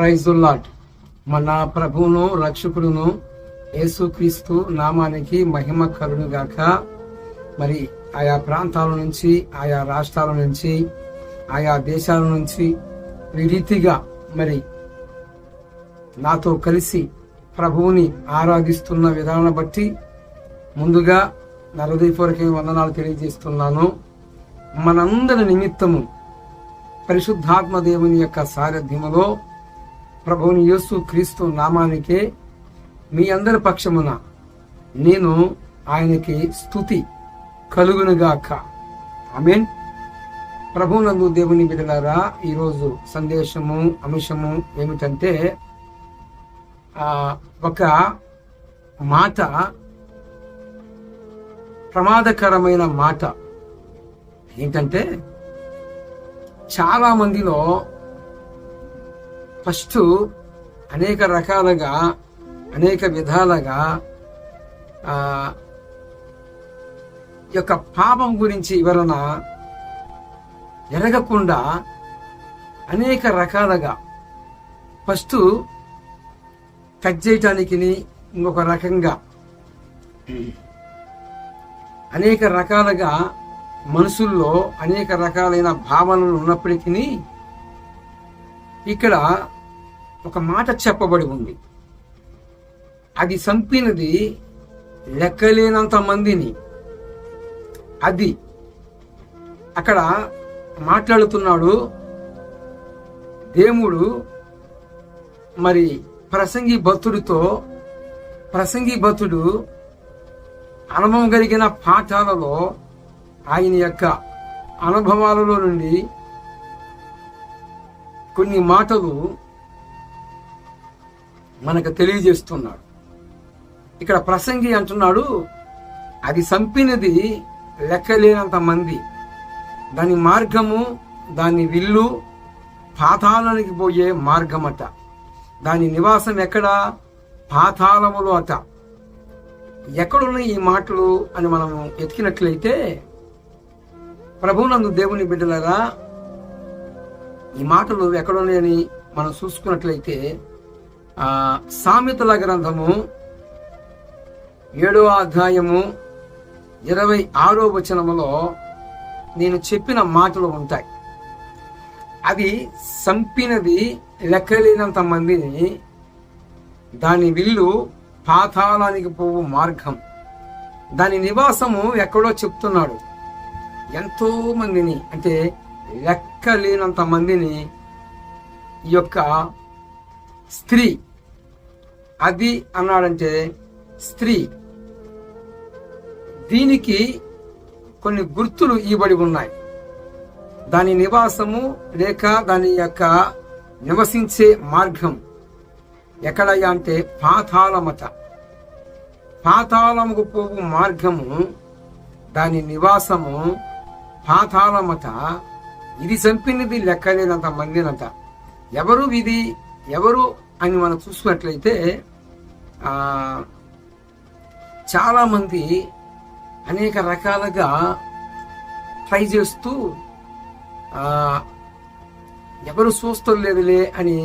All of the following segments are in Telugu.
ప్రైజుల్లాట్ మన ప్రభువును రక్షకుడును యేసుక్రీస్తు నామానికి మహిమ కరుడు గాక. మరి ఆయా ప్రాంతాల నుంచి ఆయా రాష్ట్రాల నుంచి ఆయా దేశాల నుంచి ఈ రీతిగా మరి నాతో కలిసి ప్రభువుని ఆరాధిస్తున్న విధానం బట్టి ముందుగా నా హృదయపూర్వక వందనాలు తెలియజేస్తున్నాను. మనందరి నిమిత్తము పరిశుద్ధాత్మ దేవుని యొక్క సారథ్యములో ప్రభువుని యేసు క్రీస్తు నామానికే మీ అందరి పక్షమున నేను ఆయనకి స్తుతి కలుగునుగాక మీన్ ప్రభునందు దేవుని బిడ్డలారా ఈరోజు సందేశము అంశము ఏమిటంటే ఒక మాట ప్రమాదకరమైన మాట. ఏంటంటే చాలా మందిలో ఫస్ట్ అనేక రకాలుగా అనేక విధాలుగా యొక్క పాపం గురించి వివరణ ఎరగకుండా అనేక రకాలుగా ఫస్ట్ కట్ చేయటానికి ఇంకొక రకంగా అనేక రకాలుగా మనసుల్లో అనేక రకాలైన భావనలు ఉన్నప్పటికీ ఇక్కడ ఒక మాట చెప్పబడి ఉంది. అది చంపినది లెక్కలేనంత మందిని. అది అక్కడ మాట్లాడుతున్నాడు దేవుడు మరి ప్రసంగి భక్తుడితో ప్రసంగి భక్తుడు అనుభవం కలిగిన పాఠాలలో ఆయన యొక్క అనుభవాలలో నుండి కొన్ని మాటలు మనకు తెలియజేస్తున్నాడు. ఇక్కడ ప్రసంగి అంటున్నాడు అది చంపినది లెక్కలేనంత మంది. దాని మార్గము దాని విల్లు పాతాళానికి పోయే మార్గమట. దాని నివాసం ఎక్కడ? పాతాళములో అట. ఎక్కడున్న ఈ మాటలు అని మనం ఎతికినట్లయితే ప్రభునందు దేవుని బిడ్డలరా ఈ మాటలు ఎక్కడున్నాయని మనం చూసుకున్నట్లయితే ఆ సామెతల గ్రంథము ఏడో అధ్యాయము ఇరవై ఆరో వచనములో నేను చెప్పిన మాటలు ఉంటాయి. అవి సంపినది లెక్కలేనంత మందిని దాని విల్లు పాతాళానికి పోవు మార్గం. దాని నివాసము ఎక్కడో చెప్తున్నాడు. ఎంతో మందిని అంటే లెక్కలేనంత మందిని ఈ యొక్క స్త్రీ అది అన్నాడంటే స్త్రీ. దీనికి కొన్ని గుర్తులు ఇవ్వబడి ఉన్నాయి. దాని నివాసము లేక దాని యొక్క నివసించే మార్గం ఎక్కడయ్యా అంటే పాతాళమట. పాతాళముకు పోవు మార్గము దాని నివాసము పాతాళమట. ఇది చంపినది లెక్కలేనంత మందినంత. ఎవరు ఇది ఎవరు అని మనం చూసుకున్నట్లయితే చాలామంది అనేక రకాలుగా ట్రై చేస్తూ ఎవరు ఎవరు చూస్తలేదులే అని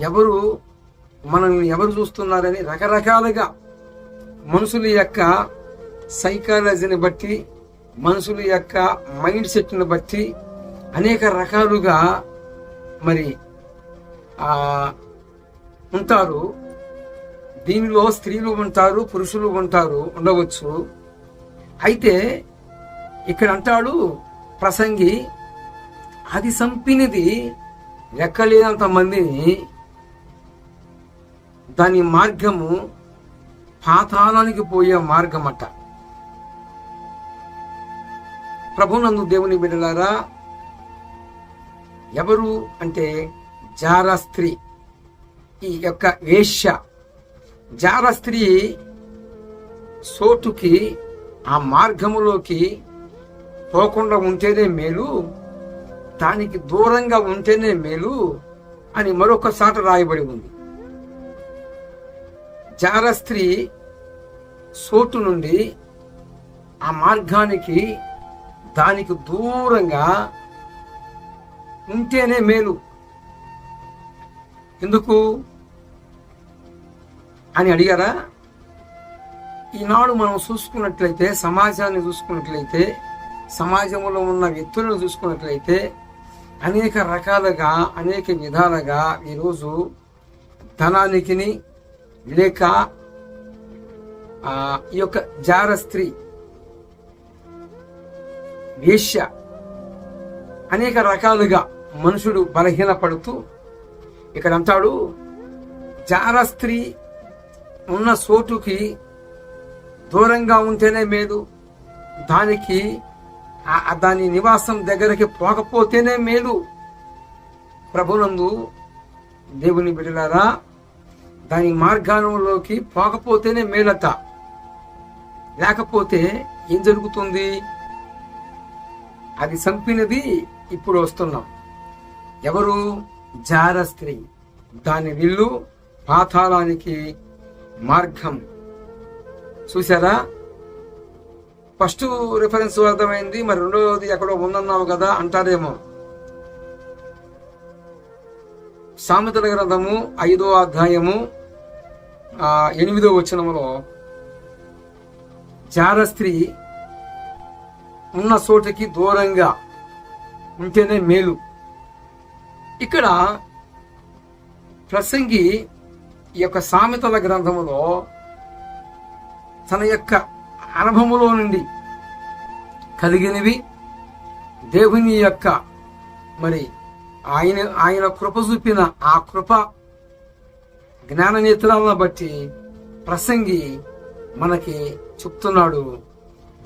ఎవరు మనల్ని ఎవరు చూస్తున్నారని రకరకాలుగా మనుషుల యొక్క సైకాలజీని బట్టి మనుషుల యొక్క మైండ్ సెట్ని బట్టి అనేక రకాలుగా మరి ఉంటారు. దీనిలో స్త్రీలు ఉంటారు పురుషులు ఉంటారు ఉండవచ్చు. అయితే ఇక్కడ అంటాడు ప్రసంగి అది చంపినది లెక్కలేనంత మందిని దాని మార్గము పాతాళానికి పోయే మార్గమట. ప్రభునందు దేవుని బిడ్డలారా ఎవరు అంటే జార స్త్రీ. ఈ యొక్క వేష్య జార స్త్రీ సోటుకి ఆ మార్గములోకి పోకుండా ఉంటేనే మేలు దానికి దూరంగా ఉంటేనే మేలు అని మరొక సాట రాయబడి ఉంది. జార స్త్రీ సోటు నుండి ఆ మార్గానికి దానికి దూరంగా ఉంటేనే మేలు. ఎందుకు? అని అడిగారా? ఈనాడు మనం చూసుకున్నట్లయితే సమాజాన్ని చూసుకున్నట్లయితే సమాజంలో ఉన్న వ్యక్తులను చూసుకున్నట్లయితే అనేక రకాలుగా అనేక విధాలుగా ఈరోజు ధనానికిని లేక ఈ యొక్క జార స్త్రీ వేష్య అనేక రకాలుగా మనుషుడు బలహీనపడుతూ ఇక్కడ అంటాడు జార స్త్రీ ఉన్న చోటుకి దూరంగా ఉంటేనే మేలు. దానికి దాని నివాసం దగ్గరికి పోకపోతేనే మేలు. ప్రభునందు దేవుని బిడ్డలారా దాని మార్గానంలోకి పోకపోతేనే మేలట. లేకపోతే ఏం జరుగుతుంది? అది చంపినది ఇప్పుడు వస్తున్నాం. ఎవరు? జార స్త్రీ. దాని విల్లు పాతాళానికి మార్గం. చూసారా ఫస్ట్ రిఫరెన్స్ అర్థమైంది మరి రెండవది ఎక్కడో ఉందన్నావు కదా అంటారేమో. సామెతల గ్రంథము ఐదో అధ్యాయము ఎనిమిదో వచనములో జార స్త్రీ ఉన్న చోటికి దూరంగా ఉంటేనే మేలు. ఇక్కడ ప్రసంగి ఈ యొక్క సామెతల గ్రంథములో తన యొక్క అనుభవములో నుండి కలిగినవి దేవుని యొక్క మరి ఆయన ఆయన కృప చూపిన ఆ కృప జ్ఞాన నేత్రాలను బట్టి ప్రసంగి మనకి చెప్తున్నాడు.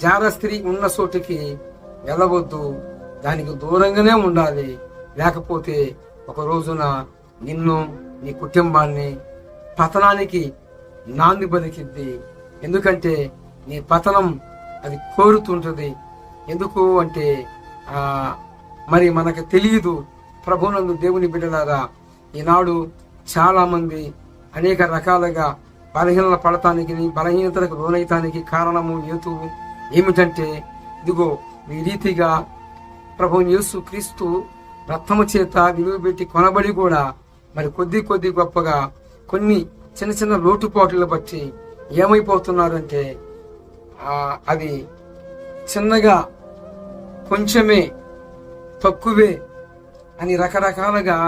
జార స్త్రీ ఉన్న చోటికి వెళ్ళవద్దు. దానికి దూరంగానే ఉండాలి. లేకపోతే ఒక రోజున నిన్ను నీ కుటుంబాన్ని పతనానికి నాంది బతికిద్ది ఎందుకంటే నీ పతనం అది కోరుతుంటది. ఎందుకు అంటే మరి మనకు తెలియదు. ప్రభునందు దేవుని బిడ్డలారా ఈనాడు చాలామంది అనేక రకాలుగా బలహీనత పడటానికి బలహీనతలకు లోనైతానికి కారణము హేతువు ఏమిటంటే ఇదిగో ఈ రీతిగా ప్రభు యేసు క్రీస్తు రత్నము చేత విలువ పెట్టి కొనబడి కూడా మరి కొద్ది కొద్ది గొప్పగా కొన్ని చిన్న చిన్న లోటుపాట్లు బట్టి ఏమైపోతున్నారంటే అది చిన్నగా కొంచెమే తక్కువే అని రకరకాలుగా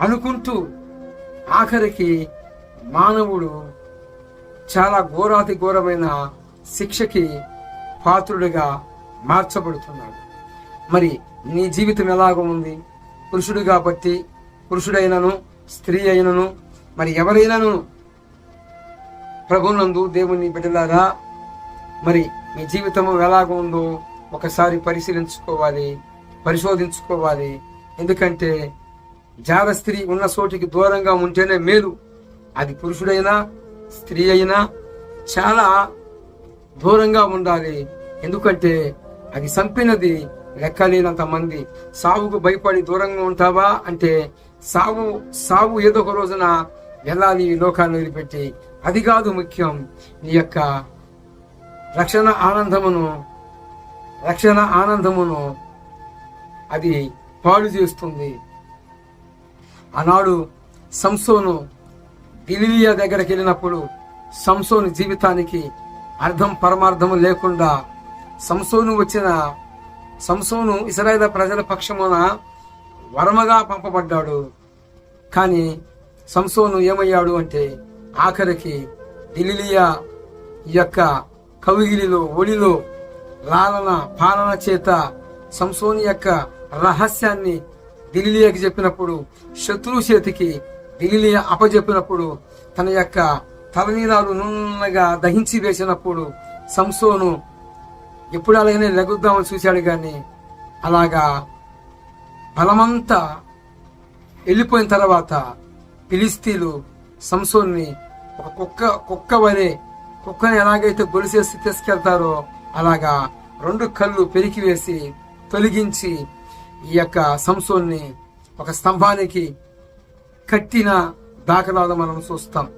అనుకుంటూ ఆఖరికి మానవుడు చాలా ఘోరాతి ఘోరమైన శిక్షకి పాత్రుడిగా మార్చబడుతున్నాడు. మరి నీ జీవితం ఎలాగ ఉంది? పురుషుడు కాబట్టి పురుషుడైనను స్త్రీ అయినను మరి ఎవరైనాను? ప్రభునందు దేవుని బిడ్డలారా మరి మీ జీవితము ఎలాగ ఉందో ఒకసారి పరిశీలించుకోవాలి పరిశోధించుకోవాలి. ఎందుకంటే జార స్త్రీ ఉన్న చోటికి దూరంగా ఉంటేనే మేలు. అది పురుషుడైనా స్త్రీ అయినా చాలా దూరంగా ఉండాలి. ఎందుకంటే అది చంపినది లెక్కలేనంత మంది. సావుకు భయపడి దూరంగా ఉంటావా అంటే సావు సావు ఏదో ఒక రోజున వెళ్ళాలి ఈ లోకాన్ని వదిలిపెట్టి అది కాదు ముఖ్యం నీ యొక్క రక్షణ ఆనందమును రక్షణ ఆనందమును అది పాడు చేస్తుంది. ఆనాడు సంసోను గిలిలియా దగ్గరికి వెళ్ళినప్పుడు సంసోను జీవితానికి అర్థం పరమార్థము లేకుండా సంసోను వచ్చిన సంసోను ఇస్రాయేల్ ప్రజల పక్షమున వరమగా పంపబడ్డాడు. కానీ సంసోను ఏమయ్యాడు అంటే ఆఖరికి దిలిలియా యొక్క కవిగిలిలో ఒడిలో లాలన పాలన చేత సంసోని యొక్క రహస్యాన్ని దిలిలియాకి చెప్పినప్పుడు శత్రువు చేతికి దిలిలియా అపజెప్పినప్పుడు తన యొక్క తలనీరాలు నున్నగా దహించి వేసినప్పుడు సంసోను ఎప్పుడు అలాగనే లెగుద్దామని చూశాడు కానీ అలాగా బలమంతా వెళ్ళిపోయిన తర్వాత పిలిస్తీలు సంసోన్ని ఒక కుక్క కుక్క వలె కుక్కని ఎలాగైతే గొలిసేసి తీసుకెళ్తారో అలాగా రెండు కళ్ళు పెరికి వేసి తొలగించి ఈ యొక్క సంసోన్ని ఒక స్తంభానికి కట్టిన దాఖలాలు మనం చూస్తాం.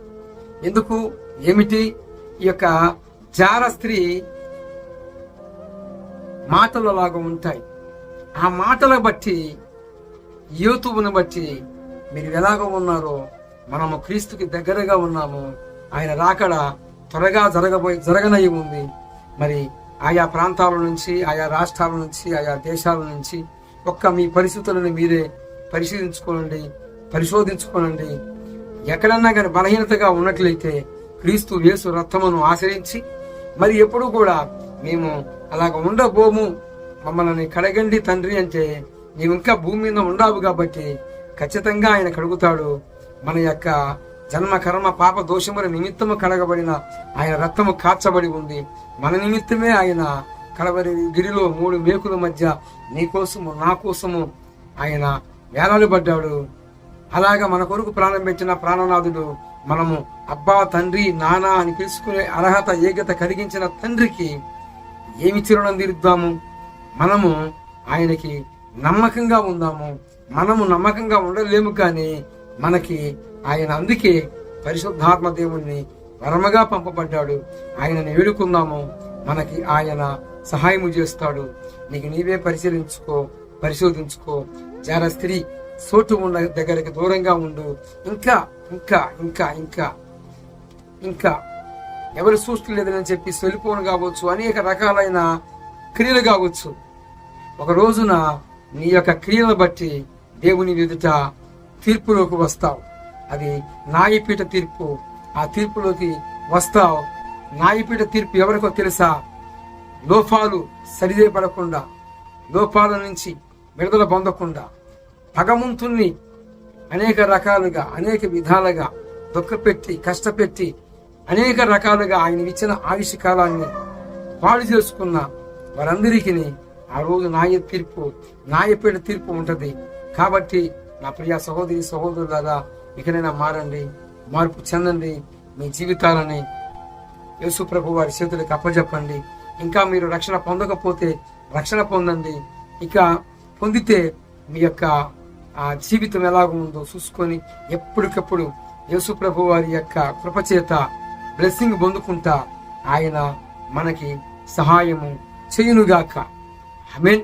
ఎందుకు? ఏమిటి? ఈ యొక్క జార స్త్రీ మాటలలాగా ఉంటాయి. ఆ మాటల బట్టి యూతువును బట్టి మీరు ఎలాగ ఉన్నారో మనము క్రీస్తుకి దగ్గరగా ఉన్నాము. ఆయన రాకడ త్వరగా జరగబోయి జరగనయ్యి ఉంది. మరి ఆయా ప్రాంతాల నుంచి ఆయా రాష్ట్రాల నుంచి ఆయా దేశాల నుంచి ఒక్క మీ పరిస్థితులను మీరే పరిశీలించుకోనండి పరిశోధించుకోనండి. ఎక్కడన్నా కానీ బలహీనతగా ఉన్నట్లయితే క్రీస్తు యేసు రక్తమును ఆశ్రయించి మరి ఎప్పుడు కూడా మేము అలాగ ఉండబోము. మమ్మల్ని కడగండి తండ్రి అంటే నీవు ఇంకా భూమి మీద ఉండావు కాబట్టి ఖచ్చితంగా ఆయన కడుగుతాడు. మన యొక్క జన్మ కర్మ పాప దోషముల నిమిత్తము కడగబడిన ఆయన రక్తము కాచబడి ఉంది. మన నిమిత్తమే ఆయన కడబడి గిరిలో మూడు మేకుల మధ్య నీ కోసము నా కోసము ఆయన వేలాలు పడ్డాడు. అలాగా మన కొరకు ప్రారంభించిన ప్రాణనాథుడు మనము అబ్బా తండ్రి నానా అని పిలుచుకునే అర్హత ఏకత కలిగించిన తండ్రికి ఏమి చిరుణం తీరుద్దాము? మనము ఆయనకి నమ్మకంగా ఉందాము. మనము నమ్మకంగా ఉండలేము కానీ మనకి ఆయన అందుకే పరిశుద్ధాత్మ దేవుణ్ణి వరమగా పంపబడ్డాడు. ఆయనని వేడుకుందాము మనకి ఆయన సహాయము చేస్తాడు. నీకు నీవే పరిశీలించుకో పరిశోధించుకో. జార స్త్రీ సోటు ఉన్న దగ్గరికి దూరంగా ఉండు. ఇంకా ఇంకా ఇంకా ఇంకా ఇంకా ఎవరు సృష్టి చెప్పి సెల్ఫోన్ కావచ్చు అనేక రకాలైన క్రియలు కావచ్చు. ఒక రోజున నీ యొక్క క్రియలను బట్టి దేవుని ఎదుట తీర్పులోకి వస్తావు. అది నాయపీఠ తీర్పు. ఆ తీర్పులోకి వస్తావు. నాయపీఠ తీర్పు ఎవరికో తెలుసా? లోపాలు సరిదేపడకుండా లోపాల నుంచి విడుదల పొందకుండా భగవంతుణ్ణి అనేక రకాలుగా అనేక విధాలుగా దుఃఖపెట్టి కష్టపెట్టి అనేక రకాలుగా ఆయన ఇచ్చిన ఆయుష్ పాడు చేసుకున్న వారందరికీ ఆ రోజు నాయ తీర్పు నాయపేట తీర్పు ఉంటుంది. కాబట్టి నా ప్రియ సహోదరి సహోదరులారా ఇకనైనా మారండి మార్పు చెందండి మీ జీవితాలని యేసు ప్రభు వారి చేతులకు అప్పచెప్పండి ఇంకా మీరు రక్షణ పొందకపోతే రక్షణ పొందండి. ఇక పొందితే మీ యొక్క ఆ జీవితం ఎలాగ ఉందో చూసుకొని ఎప్పటికప్పుడు యేసు ప్రభు వారి యొక్క కృపచేత బ్లెస్సింగ్ పొందుకుంటా. ఆయన మనకి సహాయము చేయునుగాక. ఆమేన్.